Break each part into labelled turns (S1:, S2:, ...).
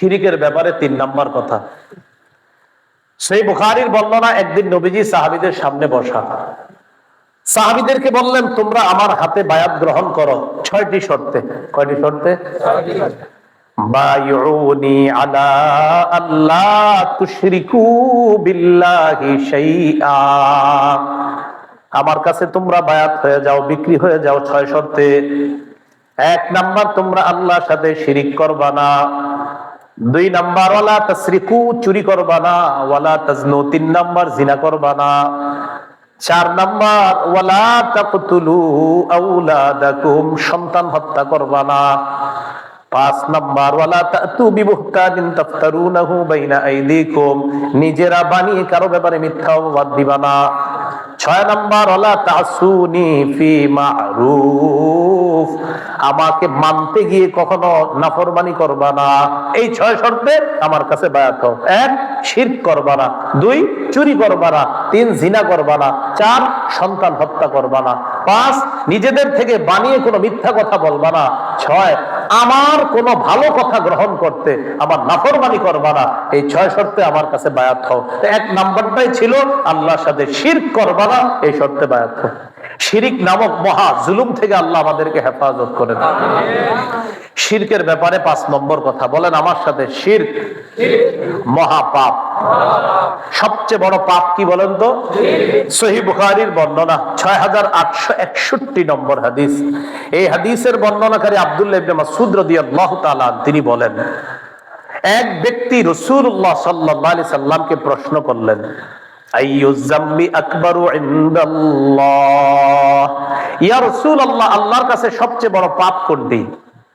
S1: শিরিকের ব্যাপারে তিন নাম্বার কথা। সেই বুখারির বর্ণনা একদিন নবীজি সাহাবিদের সামনে বসা। সাহাবিদেরকে বললেন তোমরা আমার হাতে বায়াত গ্রহণ করো। ছয়টি শর্তে। কয়টি শর্তে? আলা আল্লাহ তুশরিকু বিল্লাহি শাইআ। আমার কাছে তোমরা বায়াত হয়ে যাও বিক্রি হয়ে যাও ছয় শর্তে। এক নাম্বার তোমরা আল্লাহর সাথে শিরিক করবা না। দুই নাম্বার, ওয়ালা তাসরিকু, চুরি করবা না। ওয়ালা তাজনু, তিন নাম্বার, জিনা করবা না। চার নাম্বার, ওয়ালা তাকতুলু আউলাদাকুম, সন্তান হত্যা করবা না। পাঁচ নাম্বার, ওয়ালা তাতু বিবুহতানিন তাফতারুনাহু বাইনা আইদিকুম। নিজেরা বানিয়ে কারও ব্যাপারে মিথ্যা অপবাদ দিবা না। ছয় নাম্বার ওয়ালা তাসুনি ফি মারুফ। আমাকে মানতে গিয়ে কখনো নাফরমানি করবা না। এই ছয় শর্তে আমার কাছে বায়াত এক, শিরক করবা না। দুই, চুরি করবা না। তিন, জিনা করবা না। চার, সন্তান হত্যা করবা না। পাঁচ, নিজেদের থেকে বানিয়ে কোনো মিথ্যা কথা বলবা না। ছয় আমার কোনো ভালো কথা গ্রহণ করতে, আমার নাফরমানি করবা এই ছয় শর্তে আমার কাছে বায়াত হও। এক নাম্বারটাই ছিল, আল্লাহর সাথে শিরক করবা না, এই শর্তে বায়াত হও। শিরিক নামক মহা জুলুম থেকে আল্লাহ আমাদেরকে হেফাজত করে দেন। শিরকের ব্যাপারে পাঁচ নম্বর কথা বলেন, আমার সাথে শিরক। মহা পাপ সবচেয়ে বড় পাপ কি বলেন তো? সহি বর্ণনা ছয় হাজার আটশো একষট্টি নম্বর হাদিস। এই হাদিসের বর্ণনাকারী আব্দুল্লাহ মাসুদ তিনি বলেন, এক ব্যক্তি রসুল্লাহ সাল্লাহ আলি সাল্লামকে প্রশ্ন করলেন ইয়া রাসূলুল্লাহ, আল্লাহর কাছে সবচেয়ে বড় পাপ কোনটি?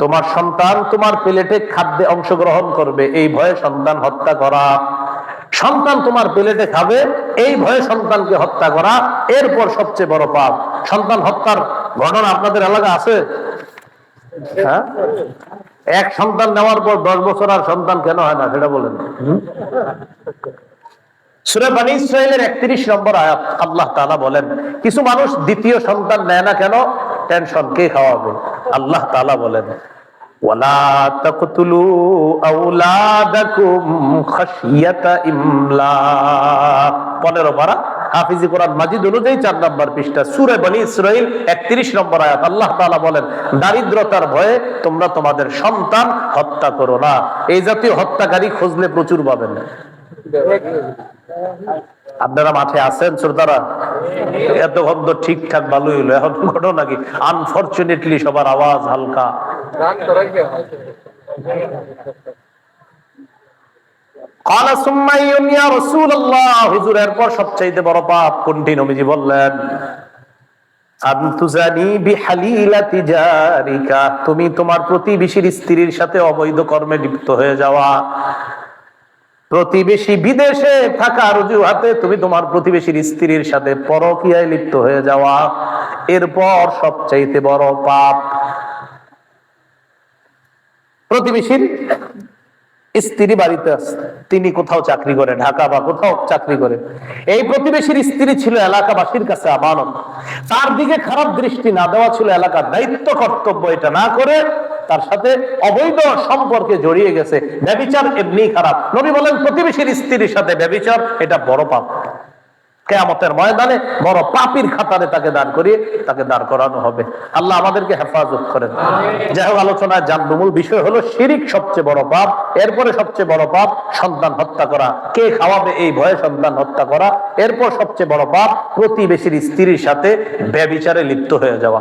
S1: তোমার সন্তান তোমার প্লেটে খাদ্যে অংশগ্রহণ করবে, এই ভয়ে সন্তান হত্যা করা। সন্তান তোমার প্লেটে খাবে, এই ভয়ে সন্তানকে হত্যা করা, এরপর সবচেয়ে বড় পাপ। সন্তান হত্যার ঘটনা আপনাদের এলাকা আছে? হ্যাঁ? এক সন্তান নেওয়ার পর দশ বছর আর সন্তান কেন হয় না, সেটা বলেন। একত্রিশ নম্বর আয়াত, আল্লাহ তাআলা বলেন, কিছু মানুষ দ্বিতীয় সন্তান নেয় না কেন? টেনশন, কে খাওয়াবে? আল্লাহ তাআলা বলেন, ওয়ালা তাকতুলু আওলাদাকুম খাশিয়াতা ইমলাক 15 পারা, হাফিজি কোরআন মাজিদ অনুযায়ী চার নম্বর পৃষ্ঠা, সুরে বনি ইসরাইল একত্রিশ নম্বর আল্লাহ বলেন, দারিদ্রতার ভয়ে তোমরা তোমাদের সন্তান হত্যা করো না। এই জাতীয় হত্যাকারী খুঁজলে প্রচুর পাবেন। আপনারা মাঠে আছেন শ্রোতারা? এতক্ষণ তো ঠিকঠাক ভালোই হলো এখন ঘটনা কি আনফরচুনেটলি সবার আওয়াজ হালকা قال ثم يا رسول الله হুজুর এরপর সবচাইতে বড় পাপ কোনটি নবীজি বললেন আন্তুজানি বিহালিলাতি জারিকা তুমি তোমার প্রতিবেশীর স্ত্রীর সাথে অবৈধ কর্মে লিপ্ত হয়ে যাওয়া প্রতিবেশী বিদেশে থাকার অজুহাতে তুমি তোমার প্রতিবেশীর স্ত্রীর সাথে পরকিয়ায় লিপ্ত হয়ে যাওয়া। এরপর সবচাইতে বড় পাপ। প্রতিবেশীর স্ত্রী বাড়িতে তিনি কোথাও চাকরি করে, ঢাকা বা কোথাও চাকরি করে। এই প্রতিবেশীর স্ত্রী ছিল এলাকাবাসীর কাছে আমানত। তার দিকে খারাপ দৃষ্টি না দেওয়া ছিল এলাকার দায়িত্ব, কর্তব্য এটা না করে তার সাথে অবৈধ সম্পর্কে জড়িয়ে গেছে। ব্যবিচার এমনি খারাপ। নবী বলেন, প্রতিবেশীর স্ত্রীর সাথে ব্যবিচার এটা বড় পাপ। কেয়ামতের ময়দানে বড় পাপির খাতারে তাকে দাঁড় করিয়ে তাকে দাঁড় করানো হবে। আল্লাহ আমাদেরকে হেফাজত করেন। যাই হোক, আলোচনায় জানবমূল বিষয় হলো শিরিক সবচেয়ে বড় পাপ, এরপরে সবচেয়ে বড় পাপ, সন্তান হত্যা করা। কে খাওয়াবে এই ভয়ে সন্তান হত্যা করা? এরপর সবচেয়ে বড় পাপ, প্রতিবেশীর স্ত্রীর সাথে ব্যবিচারে লিপ্ত হয়ে যাওয়া।